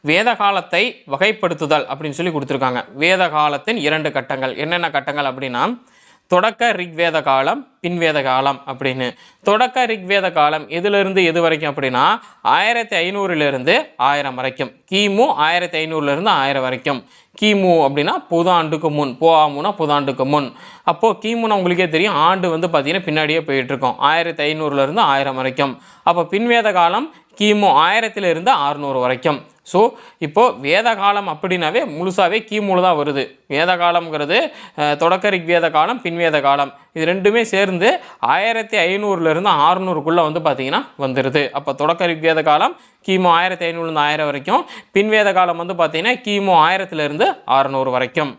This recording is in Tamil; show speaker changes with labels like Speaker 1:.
Speaker 1: வேத காலத்தை வகைப்படுத்துதல் அப்படின்னு சொல்லி கொடுத்துருக்காங்க. வேத காலத்தின் இரண்டு கட்டங்கள். என்னென்ன கட்டங்கள் அப்படின்னா தொடக்க ரிக்வேத காலம் பின்வேத காலம் அப்படின்னு. தொடக்க ரிக்வேத காலம் எதிலிருந்து எது வரைக்கும் அப்படின்னா ஆயிரத்தி ஐநூறுலேருந்து ஆயிரம் வரைக்கும். கிமு ஆயிரத்தி ஐநூறுலேருந்து ஆயிரம் வரைக்கும். கிமு அப்படின்னா புது ஆண்டுக்கு முன் போஆமுனா புதாண்டுக்கு முன். அப்போது கிமுனா உங்களுக்கே தெரியும் ஆண்டு வந்து பார்த்திங்கன்னா பின்னாடியே போயிட்டுருக்கோம். ஆயிரத்தி ஐநூறுலேருந்து ஆயிரம் வரைக்கும். அப்போ பின்வேத காலம் கிமு ஆயிரத்திலிருந்து அறுநூறு வரைக்கும். ஸோ இப்போது வேத காலம் அப்படின்னாவே முழுசாகவே கீமூல தான் வருது. வேத காலம்ங்கிறது அஹ், தொடக்க ரிக்வேத காலம் பின்வேத காலம் இது ரெண்டுமே சேர்ந்து ஆயிரத்தி ஐநூறுலேருந்து ஆறுநூறுக்குள்ளே வந்து பார்த்திங்கன்னா வந்துடுது அப்போ தொடக்க ரிக்வேத காலம் கிமு ஆயிரத்தி ஐநூறுலேருந்து ஆயிரம் வரைக்கும் பின்வேத காலம் வந்து பார்த்திங்கன்னா கிமு ஆயிரத்துலேருந்து ஆறுநூறு வரைக்கும்.